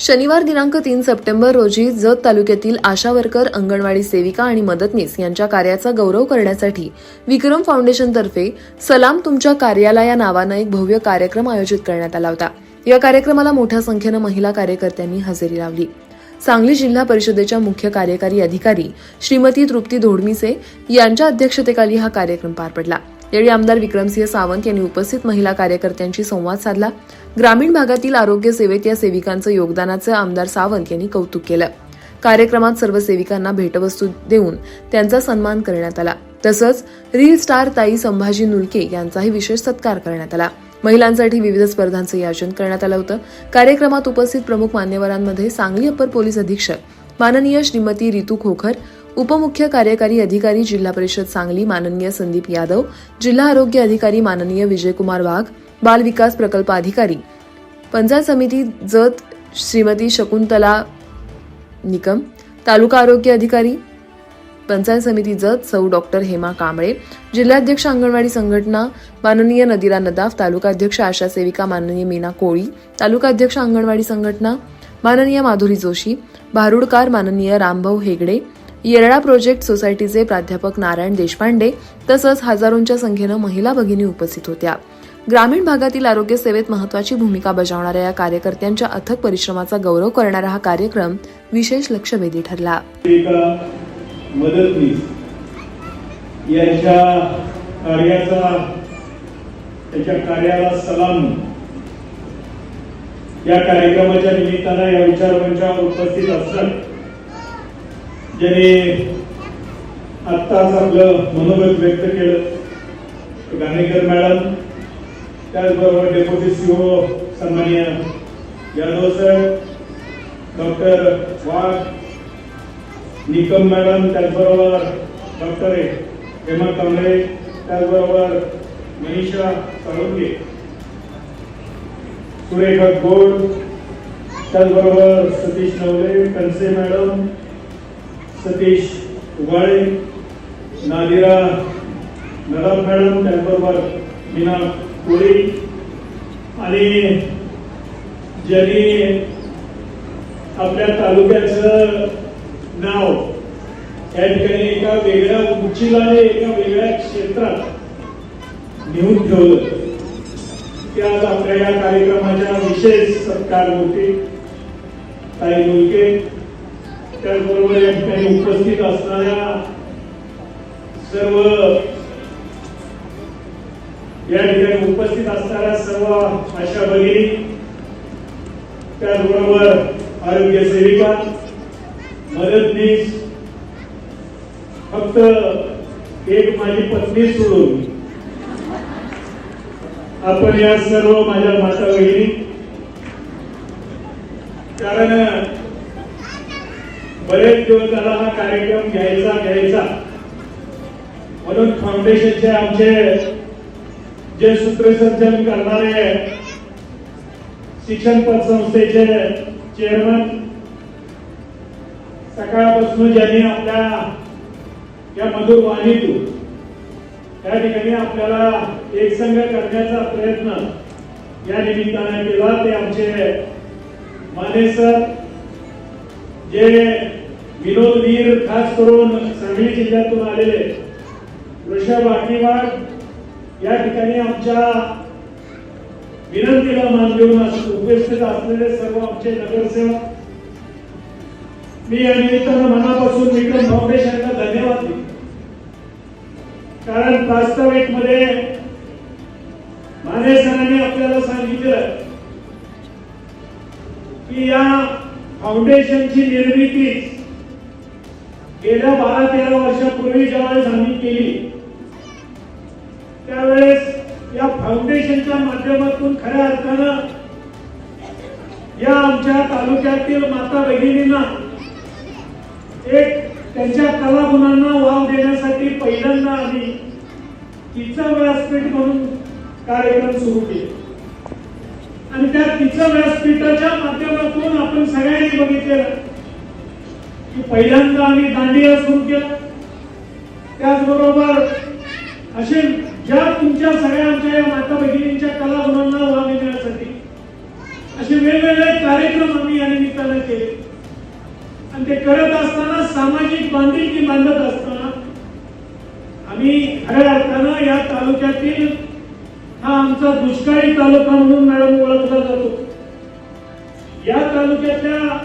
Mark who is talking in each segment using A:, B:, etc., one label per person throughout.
A: शनिवार दिनांक तीन सप्टेंबर रोजी जत तालुक्यातील आशा वर्कर अंगणवाडी सेविका आणि मदतनीस यांच्या कार्याचा गौरव करण्यासाठी विक्रम फाउंडेशनतर्फे सलाम तुमच्या कार्याला या नावानं एक भव्य कार्यक्रम आयोजित करण्यात आला होता. या कार्यक्रमाला मोठ्या संख्येनं महिला कार्यकर्त्यांनी हजेरी लावली. सांगली जिल्हा परिषदेच्या मुख्य कार्यकारी अधिकारी श्रीमती तृप्ती धोडमिसे यांच्या अध्यक्षतेखाली हा कार्यक्रम पार पडला. यावेळी आमदार विक्रमसिंह सावंत यांनी उपस्थित महिला कार्यकर्त्यांशी संवाद साधला. ग्रामीण भागातील आरोग्य सेवेत या सेविकांचं योगदानाचं आमदार सावंत यांनी कौतुक केलं. कार्यक्रमात सर्व सेविकांना भेटवस्तू देऊन त्यांचा सन्मान करण्यात आला. तसंच रील स्टार ताई संभाजी नुलके यांचाही विशेष सत्कार करण्यात आला. महिलांसाठी विविध स्पर्धांचं आयोजन करण्यात आलं होतं. कार्यक्रमात उपस्थित प्रमुख मान्यवरांमध्ये सांगली अप्पर पोलीस अधीक्षक माननीय श्रीमती रितू खोखर उपमुख्य कार्यकारी अधिकारी जिल्हा परिषद सांगली माननीय संदीप यादव जिल्हा आरोग्य अधिकारी माननीय विजयकुमार वाघ बाल विकास प्रकल्प अधिकारी पंचायत समिती जत श्रीमती शकुंतला निकम तालुका आरोग्य अधिकारी पंचायत समिती जत सौ डॉक्टर हेमा कांबळे जिल्हाध्यक्ष अंगणवाडी संघटना माननीय नदिरा नदाफ तालुका अध्यक्ष आशा सेविका माननीय मीना कोळी तालुका अध्यक्ष अंगणवाडी संघटना माननीय माधुरी जोशी भारुडकार माननीय रामभाऊ हेगडे येरळा प्रोजेक्ट सोसायटीचे प्राध्यापक नारायण देशपांडे तसंच हजारोंच्या संख्येनं महिला भगिनी उपस्थित होत्या. ग्रामीण भागातील आरोग्य सेवेत महत्वाची भूमिका बजावणाऱ्या या कार्यकर्त्यांच्या अथक परिश्रमाचा गौरव करणारा हा कार्यक्रम विशेष लक्षवेधी ठरला.
B: त्याच्या कार्याला सलाम. या कार्यक्रमाच्या निमित्तानं या विचारमंचावर उपस्थित असतात ज्याने आत्ताच आपलं मनोगत व्यक्त केलं गाणेकर मॅडम त्याचबरोबर डेप्युटी सीओ सन्मान्य Yadav sir doctor Wagh Nikam madam त्याचबरोबर डॉक्टर हेमा कांबळे त्याचबरोबर मनीषा साळुंके सुरेखा गोड त्याचबरोबर सतीश नवले कनसे मॅडम सतीश उबाळे नादिरा नदाब मॅडम त्याचबरोबर मीना कोळी आणि ज्यांनी आपल्या तालुक्याचं नाव या ठिकाणी एका वेगळ्या उंचीला आणि एका वेगळ्या क्षेत्रात नेऊन ठेवलं. ते आज आपल्या या कार्यक्रमाच्या विशेष सत्कार होते ताई मुलके त्याचबरोबर या ठिकाणी उपस्थित असणाऱ्या सर्व या ठिकाणी उपस्थित असणाऱ्या सर्व आशा भगिनी त्याचबरोबर आरोग्य सेविका मदतनीस फक्त एक माझी पत्नी सोडून आपण या सर्व माझ्या माता बहिणी कारण बरेच दिवस झाला हा कार्यक्रम घ्यायचा घ्यायचा. म्हणून फाउंडेशनचे आमचे जे सूत्रसंचलन करणारे शिक्षण पतसंस्थेचे चेअरमन सकाळपासून ज्यांनी आपल्या या मधुर वाणीतून त्या ठिकाणी आपल्याला एकसंघ करण्याचा प्रयत्न या निमित्ताने केला ते आमचे माने सर जे विनोदवीर खास करून सांगली जिल्ह्यातून आलेले वृषभ आटीवाड या ठिकाणी आमच्या विनंतीला मान देऊन उपस्थित असलेले सर्व आमचे नगरसेवक. मी या निमित्तानं मनापासून विक्रम फाउंडेशनला धन्यवाद देतो. कारण प्रास्ताविकमध्ये माने सरांनी आपल्याला सांगितलं की या फाउंडेशनची निर्मिती गेल्या बारा तेरा वर्षापूर्वी ज्यावेळेस आम्ही केली त्यावेळेस या फाउंडेशनच्या माध्यमातून खऱ्या अर्थानं या आमच्या तालुक्यातील माता भगिनींना एक त्यांच्या कलागुणांना वाव देण्यासाठी पहिल्यांदा आम्ही तिचं व्यासपीठ म्हणून कार्यक्रम सुरू केले. आणि त्या तिचं व्यासपीठाच्या माध्यमातून आपण सगळ्यांनी बघितलेलं की पहिल्यांदा आम्ही दांडिया सुरू केलं. त्याचबरोबर असे ज्या तुमच्या सगळ्या आमच्या या माता भगिनींच्या कलागुणांना वाव देण्यासाठी असे वेगवेगळे कार्यक्रम आम्ही या निमित्तानं केले. आणि ते करत असताना सामाजिक बांधिलकी बांधत असताना आम्ही खऱ्या अर्थानं या तालुक्यातील हा आमचा दुष्काळी तालुका म्हणून मॅडम ओळखला जातो. या तालुक्यातल्या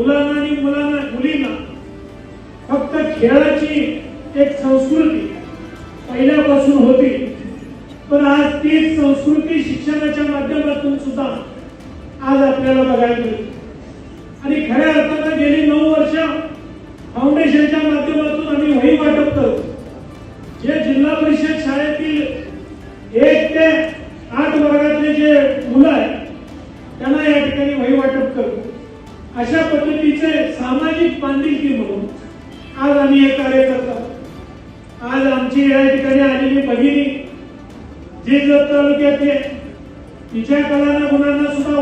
B: मुलांना आणि मुलांना मुलींना फक्त खेळाची एक संस्कृती पहिल्यापासून होती. पण आज तीच संस्कृती शिक्षणाच्या माध्यमातून सुद्धा आज आपल्याला बघायला मिळते. आणि खऱ्या अर्थानं गेली नऊ वर्ष फाउंडेशनच्या माध्यमातून आम्ही वही वाटप करतो जे जिल्हा परिषद शाळेतील एक ते आठ वर्गातले जे मुलं आहेत त्यांना या ठिकाणी वही वाटप करतो अशा पद्धतीचे सामाजिक बांधिलकी म्हणून आज आम्ही हे कार्य करतो. आज आमची या ठिकाणी आलेली बहिणी जी जत तालुक्यातली आहे, तिच्या कलांना गुणांना सुद्धा